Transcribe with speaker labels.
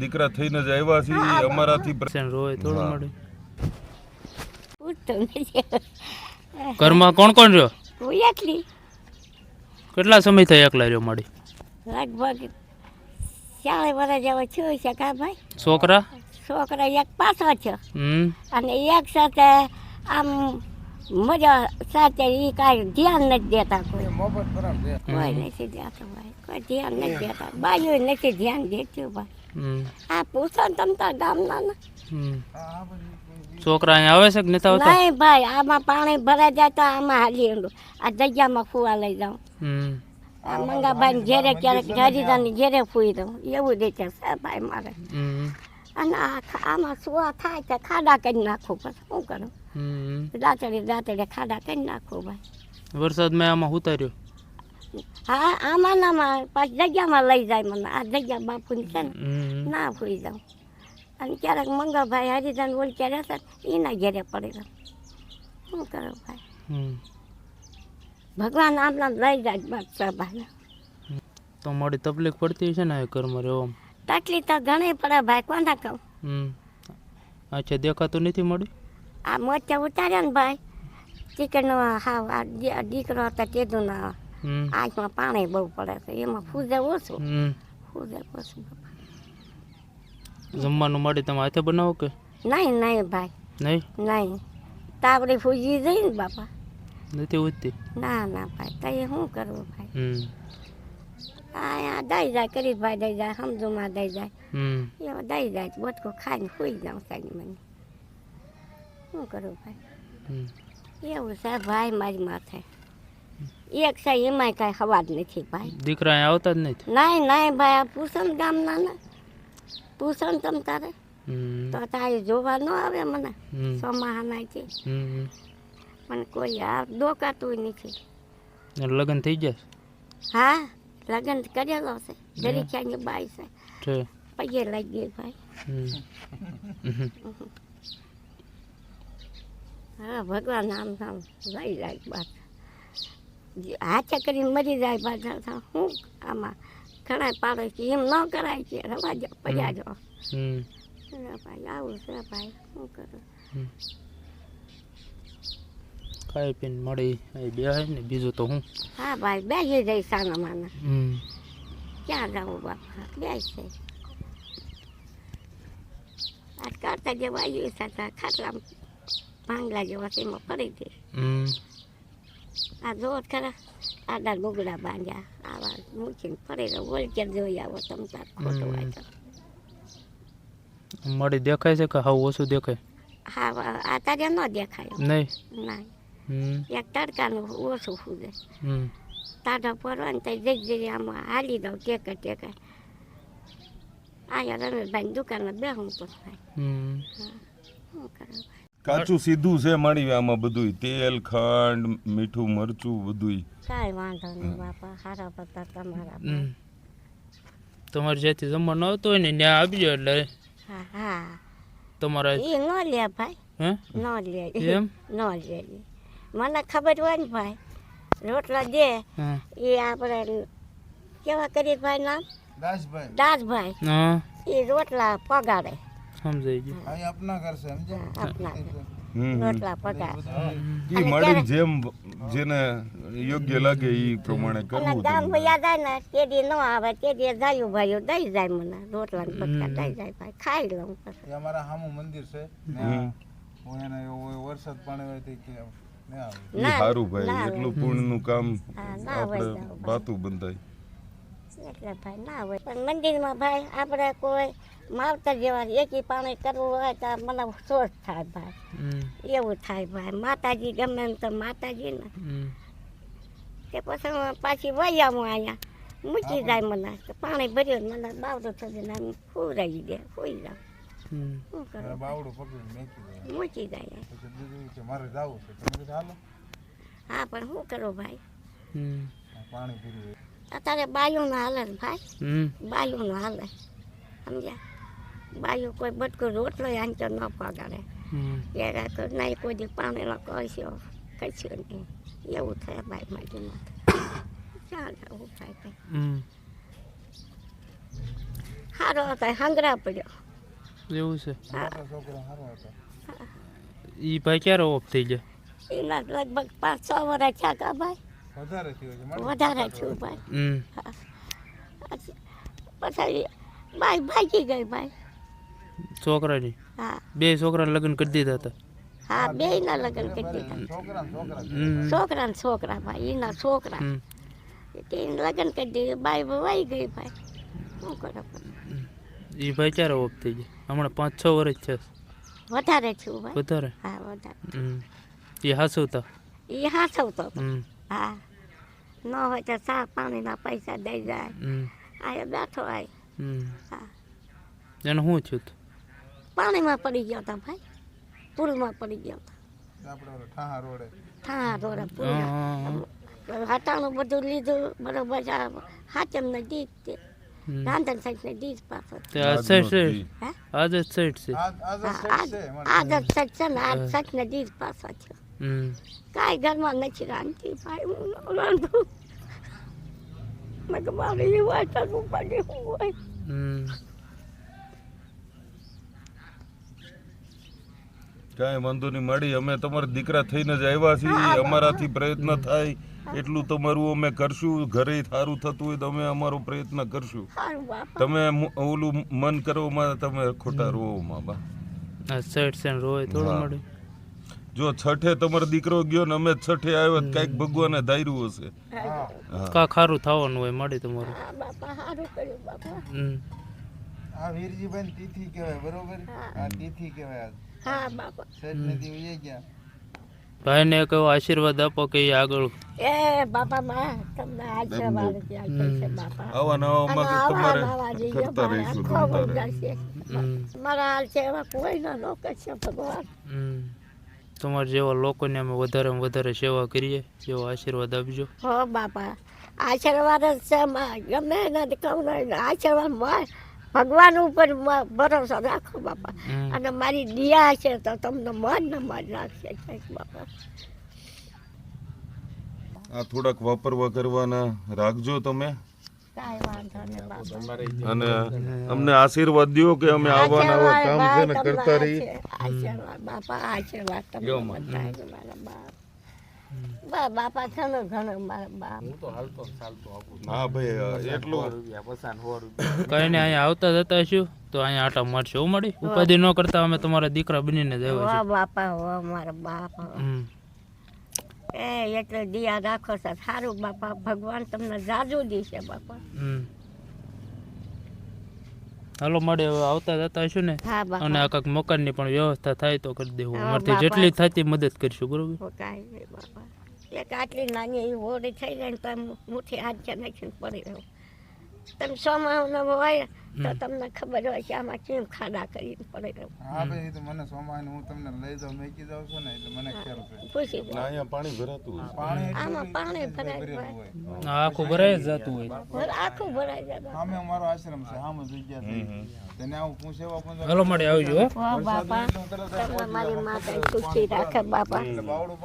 Speaker 1: દીકરા થઈને જ આવ્યા છીએ અમારાથી
Speaker 2: છે રોય થોડું. મળે. ઘરમાં કોણ કોણ રહ્યો?
Speaker 3: હું એકલી.
Speaker 2: કેટલા સમય થાય એકલા રહ્યો મળી
Speaker 3: લગભગ ચારે વર્ષ જેવો છે કા ભાઈ?
Speaker 2: છોકરા?
Speaker 3: છોકરા એક પાછો છે
Speaker 2: હમ.
Speaker 3: અને એક સાથે આમ મજા સાચે એ કાંઈ ધ્યાન નથી દેતા કોઈ. કોઈ નથી દેતા ભાઈ. કોઈ ધ્યાન નથી દેતા. બાજુ નથી ધ્યાન દેતું ભાઈ.
Speaker 2: હમ.
Speaker 3: આ પૂછો તમ તાર ગામના ના.
Speaker 2: છોકરા અહીંયા આવે છે કે નથી આવતા?
Speaker 3: નહીં ભાઈ આમાં પાણી ભરાઈ જાય તો આમાં હાલી ઊંડું આ જગ્યામાં ફુવા લઈ જાઉં.
Speaker 2: હમ.
Speaker 3: આ મંગાભાઈ ઘેરે ક્યારેક જાજીદાની ઘેરે ફૂઈ દઉં. એવું રીતે છે ભાઈ મારે.
Speaker 2: હમ.
Speaker 3: અને આમાં સુવા થાય તો ખાડા કરી નાખું પછી શું કરું? દાંતડે દાંતડે ખાડા કરી નાખું ભાઈ.
Speaker 2: વરસાદમાં આમાં ઉતાર્યો.
Speaker 3: હા આમાં નામાં પાછી જગ્યામાં લઈ જાય મને. આ જગ્યા બાપુની છે ને ના ફૂઈ જાઉં. અને ક્યારેક મંગાભાઈ હરિદાન બોલ ક્યારે હશે એના ઘેરે પડી જાઉં શું કરો ભાઈ?
Speaker 2: હમ.
Speaker 3: ભગવાન આમના લઈ જાય બસ ભાઈ
Speaker 2: તો મોડી તકલીફ પડતી છે ને ઘરમાં રહેવામાં?
Speaker 3: તકલીફ તો ઘણી પડે ભાઈ કોને કહું?
Speaker 2: હમ. અચ્છા દેખાતું નથી મળ્યું?
Speaker 3: આ મોચા ઉતાર્યા ને ભાઈ. ચિકનનો હાવ આ દીકરો હતો તેનું ના આંખમાં પાણી બહુ પડે છે. એમાં ફૂજે ઓછું. ફૂજે ઓછું.
Speaker 2: જમવાનું મળે તમે હાથે બનાવો કે?
Speaker 3: નહીં નહીં ભાઈ.
Speaker 2: નહીં?
Speaker 3: નહીં. તાવડી ફૂજી જઈ ને બાપા.
Speaker 2: નથી ઉઠતી
Speaker 3: ના ના ભાઈ તો એ શું કરવું ભાઈ આ દઈ જાય કરી ભાઈ દઈ જાય સમજુમાં દઈ જાય.
Speaker 2: હમ.
Speaker 3: એમાં દઈ જાય બોટકો ખાઈને સુઈ જાઉં સાહેબ મને. શું કરું ભાઈ? એવું છે ભાઈ મારી માથે. એક છે એમાંય કાંઈ હવાજ નથી ભાઈ.
Speaker 2: દીકરા આવતા જ નથી
Speaker 3: નહીં નહીં ભાઈ આ પૂસણ ગામના ને. પૂસણ તમ તારે? તો તારે જોવા ન આવે મને. સોમાહાના છે. પણ કોઈ આ દોકાતું નથી.
Speaker 2: લગ્ન થઈ જશે
Speaker 3: હા. લગ્ન કરેલો છે દરીખ્યાની બાઈ છે. પગે લઈ ગઈ ભાઈ. હા ભગવાન આમ આમ લઈ જાય પાછા હાથે કરીને મરી જાય પાછા તો શું આમાં ઘણા પાડે છે. એમ ન કરાય છે. રવા જાઓ પડ્યા જાઓ ભાઈ આવું છે ભાઈ. શું કરું?
Speaker 2: ખાઈ પીને મળી અહીં બે ને બીજું તો હું.
Speaker 3: હા ભાઈ બેસી જાય સાના માના.
Speaker 2: હમ.
Speaker 3: ક્યાં જવું બાપા? બેસ. આ કરતા જેવા આવી સાથે ખાટલા ભાંગલા જેવા છે એમાં પડી ગઈ.
Speaker 2: હમ.
Speaker 3: આ જો ખરા આડા બોગડા બાંધ્યા આવા મૂકીને પડી રહ્યો વોલચર જોઈ આવો તમે તાર ખોટું વાંચો.
Speaker 2: મળી દેખાય છે કે હાવ ઓછું દેખાય?
Speaker 3: હા આ તારે ન દેખાય.
Speaker 2: નહીં.
Speaker 3: ના.
Speaker 2: હમ
Speaker 3: એક તડકાનું ઓછું
Speaker 2: હમ.
Speaker 3: તાઢો પડવા ને ત્યાં જઈ જઈ આમાં હાલી દઉં ટેકે ટેકે. અહીંયા રમેશભાઈ દુકાનમાં બેહું તો ભાઈ
Speaker 2: હમ.
Speaker 3: શું કરું?
Speaker 1: કાચું સીધું છે મળી આમાં બધું તેલ ખાંડ મીઠું મરચું બધું
Speaker 3: કાંઈ વાંધો નહીં બાપા સારા પત્તા તમારા
Speaker 2: હમ. તમારે જ્યાંથી જમવા ન આવતું હોય ને ત્યાં આપજો એટલે.
Speaker 3: હા હા.
Speaker 2: તમારા
Speaker 3: એ ન લે ભાઈ.
Speaker 2: હે?
Speaker 3: ન લે.
Speaker 2: એમ?
Speaker 3: ન લે. મને ખબર હોય ને ભાઈ રોટલા દે એ આપણે કેવા કરીએ ભાઈ નામ? દાસભાઈ.
Speaker 2: દાસભાઈ.
Speaker 3: એ રોટલા પગાડે
Speaker 2: સમજાઈ ગયું.
Speaker 3: રોટલા
Speaker 1: ઈ જેમ જેને યોગ્ય લાગે એ પ્રમાણે કરવું
Speaker 3: ગામ ભૈયા જાય ને તે દી ન આવે તે દી જાયું ભાઈઓ દઈ જાય મને. રોટલા ને પગા દઈ જાય ભાઈ. ખાઈ લઉં પછી.
Speaker 4: અમારા સામું મંદિર છે. હું એને વરસાદ પાણી હોય તો ના,
Speaker 1: સારું ભાઈ. એટલું પુણ્યનું કામ
Speaker 3: હા,
Speaker 1: આપણે બાતું બંધાય.
Speaker 3: એટલે ભાઈ ના હોય. પણ મંદિરમાં ભાઈ આપણે કોઈ માવતર જેવા એકી પાણી કરવું હોય તો મને સોચ થાય ભાઈ. એવું થાય ભાઈ. માતાજી ગમે એમ તો માતાજી ને. તે પછી પાછી વહી આવું અહીંયા મૂકી જાય મને. પાણી ભર્યું ને મને બાવડું થયું ને ફૂરાઈ દે ફૂઈ જાવ
Speaker 2: હમ
Speaker 3: શું કરું?
Speaker 4: બાવડું પકડીને મેકી
Speaker 3: મૂકી જાય
Speaker 4: પછી બીજું કે મારે જવું છે. તમે હાલો.
Speaker 3: હા પણ શું કરો ભાઈ?
Speaker 4: પાણી પીવું
Speaker 3: અત્યારે બાયુનો હાલે ને ભાઈ?
Speaker 2: હમ.
Speaker 3: બાયુનો હાલે. સમજ્યા? બાયુ કોઈ બટકું રોટલો આંચો ન પગાડે.
Speaker 2: હમ.
Speaker 3: તો નહીં કોઈ દી પાણીનો કશો કશું નહીં. એવું થાય ભાઈ મારી ક્યાં જવું થાય
Speaker 2: ભાઈ.
Speaker 3: સારો હતો હંગરા પડ્યો.
Speaker 2: એવું છે. ઈ ભાઈ ક્યારે ઓફ થઈ ગયા?
Speaker 3: એના લગભગ પાંચ છ વર્ષ થયા કા ભાઈ.
Speaker 4: વધારે થયું
Speaker 3: વધારે ભાઈ.
Speaker 2: હમ.
Speaker 3: પછી ભાઈ ભાગી ગઈ ભાઈ.
Speaker 2: છોકરાની?
Speaker 3: હા.
Speaker 2: બે છોકરા લગ્ન કરી દીધા હતા?
Speaker 3: હા બે ના લગ્ન કરી દીધા.
Speaker 4: છોકરા ને છોકરા
Speaker 2: હમ.
Speaker 3: છોકરા છોકરા ભાઈ એના છોકરા. તેને લગ્ન કરી દીધું. બાઈ વહી ગઈ ભાઈ. શું કરે? એ
Speaker 2: ઈ ભાઈ ક્યારે ઓફ થઈ ગયા? હમણાં પાંચ છ વર્ષ છે.
Speaker 3: વધારે છું ભાઈ.
Speaker 2: વધારે?
Speaker 3: હા વધારે.
Speaker 2: હમ. એ હાસવતા?
Speaker 3: એ હાસવતો
Speaker 2: હમ.
Speaker 3: હા. ન હોય તો ચા પાણીના પૈસા દઈ જાય. આયો બેઠો આય.
Speaker 2: હમ.
Speaker 3: હા.
Speaker 2: એને હું છું
Speaker 3: પાણીમાં પડી ગયો તા ભાઈ. પૂરમાં પડી ગયો
Speaker 4: તા. ઠાહા રોડે.
Speaker 3: ઠા રોડે
Speaker 2: હા,
Speaker 3: પુલ
Speaker 2: હા, હા.
Speaker 3: હટાણું બધું લીધું. બરોબર હાચમ ને દીધ. રાંધણ સાઈડ ને દીધ પાછો
Speaker 2: તે આ સાઈડ છે. આ જ
Speaker 4: સેટ છે.
Speaker 3: આ જ સચ છે ને આ સચ ને દીધ પાછો છે. કાંઈ ઘરમાં નથી રાંધતી ભાઈ હું રાંધું. મેં કે મારે એ વાત કરવું પડે હું હોય.
Speaker 1: કાંઈ વાંધો નહીં મળી અમે તમારા દીકરા થઈને જ આવ્યા છીએ અમારાથી પ્રયત્ન થાય. એટલું તમારું અમે કરશું ઘરે સારું થતું હોય તો અમે અમારો પ્રયત્ન કરશું. તમે ઓલું મન કરવામાં તમે ખોટા રોવો મા બા.
Speaker 2: રોય થોડું મળે.
Speaker 1: જો છઠે તમારો દીકરો ગયો ને અમે છઠે આવ્યો કંઈક ભગવાને ધાર્યું હશે.
Speaker 2: કા ખારું થવાનું હોય મળે તમારું.
Speaker 3: હા બાપા સારું કર્યું બાપા.
Speaker 2: હમ.
Speaker 4: આ વીરજીભાઈ તિથિ કહેવાય બરોબર? આ તિથિ કહેવાય
Speaker 3: હા બાપા.
Speaker 4: સેટ નથી ગયા.
Speaker 2: ભાઈને એક આશીર્વાદ આપો કે આગળ
Speaker 3: એ બાપા માં તમને આશીર્વાદ છે બાપા.
Speaker 1: આવા નવામાં કે
Speaker 3: આવા
Speaker 1: તમારે
Speaker 3: નવા
Speaker 1: કરતા
Speaker 3: મારા
Speaker 1: રહીશું
Speaker 3: હાલ છે એવા કોઈ ના લોકો છે ભગવાન.
Speaker 2: હમ. તમારા જેવા લોકોને અમે વધારે વધારે સેવા કરીએ જેવો આશીર્વાદ આપજો.
Speaker 3: હા બાપા. આશીર્વાદ જ છે ગમે એનાથી કહું આશીર્વાદ મળે. ભગવાન ઉપર ભરોસો રાખો બાપા. અને મારી દિયા છે તો તમને મન ને મન રાખશે બાપા.
Speaker 1: આ થોડાક વાપરવા કરવાના રાખજો તમે. અને અમને આશીર્વાદ દો કે અમે આવા નવા કામ છે ને કરતા રહી
Speaker 3: આશીર્વાદ બાપા આશીર્વાદ તમને મારા બાપ. બા બાપા ઘણું ઘણું મારા બાપ
Speaker 1: હા ભાઈ એટલું
Speaker 2: કઈ ને અહીંયા આવતા જતા શું તો અહીંયા આટા મારશું એવું મળી? ઉપાધિ ન કરતા અમે તમારા દીકરા બનીને જ આવ્યા
Speaker 3: વાહ બાપા હો મારા બાપ એ એટલે દિયા રાખો સારું બાપા. ભગવાન તમને જાજુ દીશે બાપા.
Speaker 2: હમ. હાલો મળે આવતા જતા શું ને. અને આ કાંઈક મકાનની પણ વ્યવસ્થા થાય તો કરી દેવું. અમારથી જેટલી થતી મદદ કરીશું બરોબર?
Speaker 3: કાંઈ નહીં બાપા. એક આટલી નાની એવી હોડી થઈ જાય ને તો મુઠ્ઠી હાથ નાખીને પડી રહ્યો તમે સોમાં હોય તો તમને ખબર હોય કે આમાં કેમ ખાડા કરી પડે
Speaker 4: હા ભાઈ તો મને સોમાન હું તમને લઈ જાઉં મેકી જાઉં છું ને એટલે મને ખ્યાલ છે.
Speaker 3: પૂછી
Speaker 1: અહીંયા પાણી ભરાતું હોય.
Speaker 4: પાણી
Speaker 3: આમાં પાણી ભરાય
Speaker 2: આખું ભરાય જતું હોય.
Speaker 3: આખું ભરાય જતું.
Speaker 4: સામે અમારો આશ્રમ છે સામે જગ્યા છે. તેને આવું હું પણ
Speaker 2: હાલો મળે આવજો
Speaker 3: બાપા. તમને મારી માતા સુખી રાખે બાપા.
Speaker 4: બાવડું